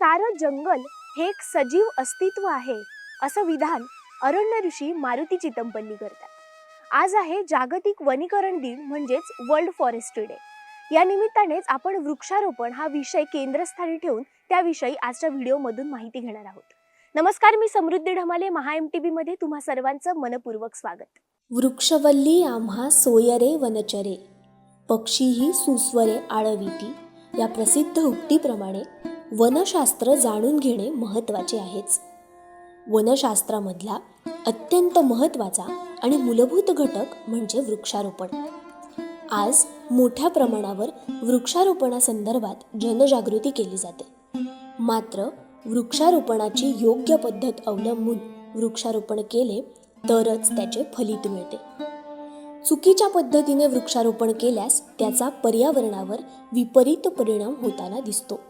सारं जंगल हे एक सजीव अस्तित्व आहे असं विधान अरण्य ऋषी मारुती चितमपल्ली करतात. आज आहे जागतिक वनीकरण दिन म्हणजेच वर्ल्ड फॉरेस्ट डे. या निमित्तानेच आपण वृक्षारोपण हा विषय केंद्रस्थानी ठेवून त्याविषयी आजच्या व्हिडिओमधून माहिती घेणार आहोत. नमस्कार मी समृद्धी ढमाले महा एम टी मध्ये तुम्हा सर्वांचं मनपूर्वक स्वागत. वृक्षवल्ली आम्हा सोयरे वनचरे पक्षीही सुस्वरे आळविती या प्रसिद्ध उक्तीप्रमाणे वनशास्त्र जाणून घेणे महत्त्वाचे आहेच. वनशास्त्रामधला अत्यंत महत्त्वाचा आणि मूलभूत घटक म्हणजे वृक्षारोपण. आज मोठ्या प्रमाणावर वृक्षारोपणासंदर्भात जनजागृती केली जाते. मात्र वृक्षारोपणाची योग्य पद्धत अवलंबून वृक्षारोपण केले तरच त्याचे फलित मिळते. चुकीच्या पद्धतीने वृक्षारोपण केल्यास त्याचा पर्यावरणावर विपरीत परिणाम होताना दिसतो.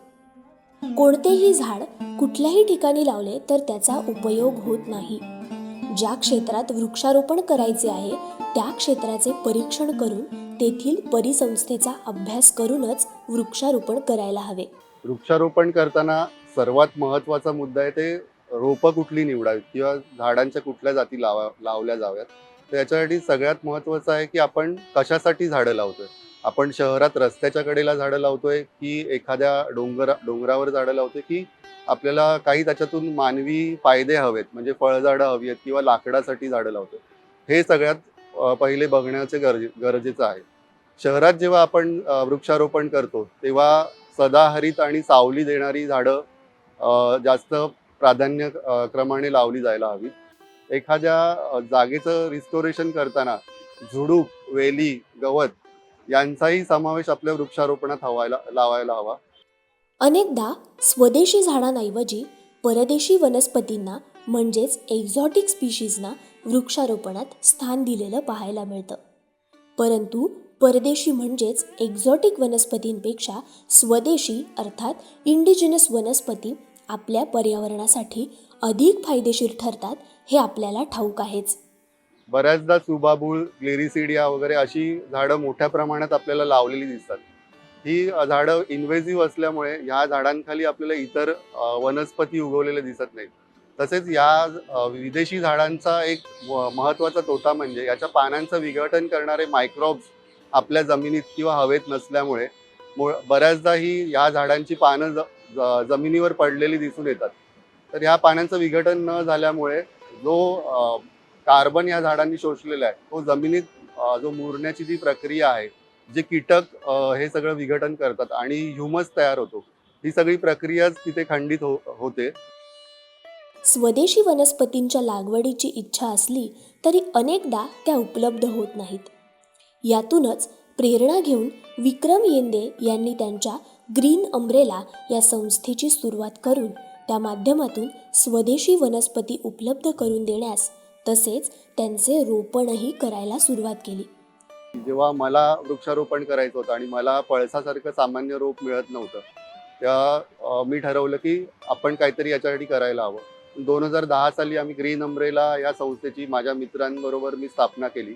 कोणतेही झाड कुठल्याही ठिकाणी लावले तर त्याचा उपयोग होत नाही. ज्या क्षेत्रात वृक्षारोपण करायचे आहे त्या क्षेत्राचे परीक्षण करून तेथील परिसंस्थेचा अभ्यास करूनच वृक्षारोपण करायला हवे. वृक्षारोपण करताना सर्वात महत्त्वाचा मुद्दा आहे ते रोपं कुठली निवडावीत किंवा झाडांच्या कुठल्या जाती लावा लावल्या जाव्यात. तर याच्यासाठी सगळ्यात महत्त्वाचं आहे की आपण कशासाठी झाडं लावतोय? आपण शहरात रस्त्याच्या कडेला झाडं लावतोय की एखाद्या डोंगरा डोंगरावर झाडं लावतोय की आपल्याला काही त्याच्यातून मानवी फायदे हवेत म्हणजे फळझाडं हवी आहेत किंवा लाकडासाठी झाडं लावतोय. हे सगळ्यात पहिले बघण्याचे गरजे गरजेचं आहे. शहरात जेव्हा आपण वृक्षारोपण करतो तेव्हा सदाहरित आणि सावली देणारी झाडं जास्त प्राधान्य क्रमाने लावली जायला हवी एखाद्या जागेचं रिस्टोरेशन करताना झुडूप वेली गवत यांचाही समावेश आपल्या वृक्षारोपणात हवायला लावायला हवा. अनेकदा स्वदेशी झाडांऐवजी परदेशी वनस्पतींना म्हणजेच एक्झॉटिक स्पीशीजना वृक्षारोपणात स्थान दिलेलं पाहायला मिळतं. परंतु परदेशी म्हणजेच एक्झॉटिक वनस्पतींपेक्षा स्वदेशी अर्थात इंडिजिनस वनस्पती आपल्या पर्यावरणासाठी अधिक फायदेशीर ठरतात हे आपल्याला ठाऊक आहेच. बऱ्याचदा सुबाबूळ ग्लेरिसिडिया वगैरे अशी झाडं मोठ्या प्रमाणात आपल्याला लावलेली दिसतात. ही झाडं इन्व्हेसिव्ह असल्यामुळे ह्या झाडांखाली आपल्याला इतर वनस्पती उगवलेले दिसत नाहीत. तसेच या विदेशी झाडांचा एक महत्त्वाचा तोटा म्हणजे याच्या पानांचं विघटन करणारे मायक्रोब्स आपल्या जमिनीत किंवा हवेत नसल्यामुळे बऱ्याचदा ही या झाडांची पानं ज- जमिनीवर पडलेली दिसून येतात. तर ह्या पानांचं विघटन न झाल्यामुळे जो कार्बन या झाडांनी शोषलेला आहे. तो जमिनीत जो मुरण्याची जी प्रक्रिया आहे जे कीटक हे सगळं विघटन करतात आणि ह्युमस तयार होतो ही सगळी प्रक्रियाच तिथे खंडित हो होते. स्वदेशी वनस्पतींच्या लागवडीची इच्छा असली तरी अनेकदा त्या उपलब्ध होत नाहीत. यातूनच प्रेरणा घेऊन विक्रम येंदे यांनी त्यांच्या ग्रीन अम्ब्रेला या संस्थेची सुरुवात करून त्या माध्यमातून स्वदेशी वनस्पती उपलब्ध करून देण्यास तसेच त्यांचे रोपणही करायला सुरुवात केली. जेव्हा मला वृक्षारोपण करायचं होतं आणि मला पळसासारखं सामान्य रोप मिळत नव्हतं तेव्हा मी ठरवलं की आपण काहीतरी याच्यासाठी करायला हवं. दोन हजार दहा साली आम्ही ग्रीन अम्ब्रेला या संस्थेची माझ्या मित्रांबरोबर मी स्थापना केली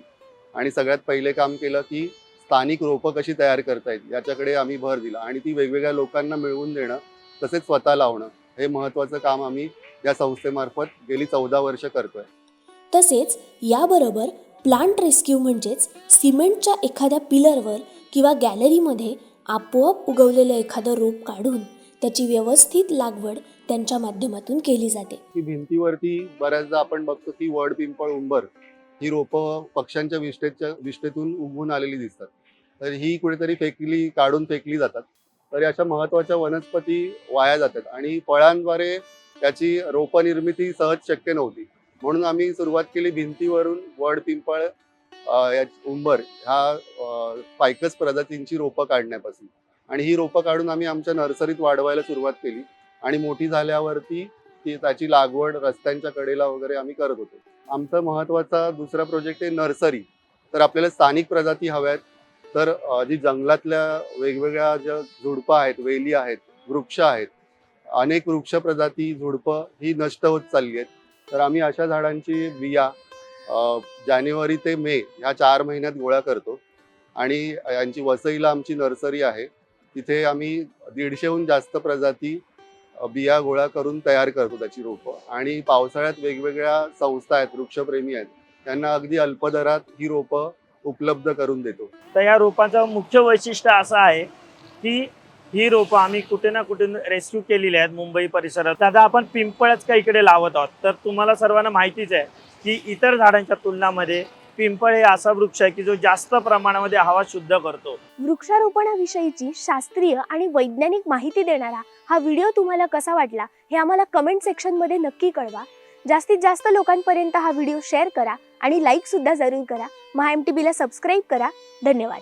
आणि सगळ्यात पहिले काम केलं की स्थानिक रोपं कशी तयार करता येईल याच्याकडे आम्ही भर दिला आणि ती वेगवेगळ्या लोकांना मिळवून देणं तसेच स्वतः लावणं हे महत्त्वाचं काम आम्ही या संस्थेमार्फत गेली चौदा वर्ष करतोय. तसेच याबरोबर प्लांट रेस्क्यू म्हणजेच सिमेंटच्या एखाद्या पिलरवर किंवा गॅलरीमध्ये आपोआप उगवलेलं एखादं रोप काढून त्याची व्यवस्थित लागवड त्यांच्या माध्यमातून केली जाते. भिंतीवरती बऱ्याचदा आपण बघतो की वड पिंपळ उंबर ही रोपं पक्ष्यांच्या विष्ठेच्या विष्ठेतून उगवून आलेली दिसतात. तर ही कुठेतरी फेकली काढून फेकली जातात. तर अशा महत्त्वाच्या वनस्पती वाया जातात आणि फळांद्वारे त्याची रोपनिर्मिती सहज शक्य नव्हती. म्हणून आम्ही सुरुवात केली भिंतीवरून वड पिंपळ उंबर ह्या फायकस प्रजातींची रोपं काढण्यापासून. आणि ही रोपं काढून आम्ही आमच्या नर्सरीत वाढवायला सुरुवात केली. आणि मोठी झाल्यावरती ती त्याची लागवड रस्त्यांच्या कडेला वगैरे आम्ही करत होतो. आमचा महत्त्वाचा दुसरा प्रोजेक्ट आहे नर्सरी. तर आपल्याला स्थानिक प्रजाती हव्यात. तर जी जंगलातल्या वेगवेगळ्या ज्या झुडपं आहेत वेली आहेत वृक्ष आहेत अनेक वृक्ष प्रजाती झुडपं ही नष्ट होत चालली आहेत. तर आम्ही अशा झाडांची बिया जानेवारी ते मे ह्या चार महिन्यात गोळा करतो. आणि यांची वसईला आमची नर्सरी आहे. तिथे आम्ही दीडशेहून जास्त प्रजाती बिया गोळा करून तयार करतो त्याची रोपं. आणि पावसाळ्यात वेगवेगळ्या संस्था आहेत वृक्षप्रेमी आहेत. त्यांना अगदी अल्प दरात ही रोपं उपलब्ध करून देतो. तर या रोपाचं मुख्य वैशिष्ट्य असं आहे की ही रोपं आम्ही कुठे ना कुठे रेस्क्यू केलेली आहेत मुंबई परिसरात. आता आपण पिंपळच का इकडे लावत आहोत. तर तुम्हाला सर्वांना माहितीच आहे की इतर झाडांच्या तुलनामध्ये पिंपळ हे असा वृक्ष आहे की जो जास्त प्रमाणामध्ये हवा शुद्ध करतो. वृक्षारोपणाविषयीची शास्त्रीय आणि वैज्ञानिक माहिती देणारा हा व्हिडिओ तुम्हाला कसा वाटला हे आम्हाला कमेंट सेक्शनमध्ये नक्की कळवा. जास्तीत जास्त लोकांपर्यंत हा व्हिडिओ शेअर करा आणि लाईक सुद्धा जरूर करा. महा एम टी बीला सबस्क्राईब करा. धन्यवाद.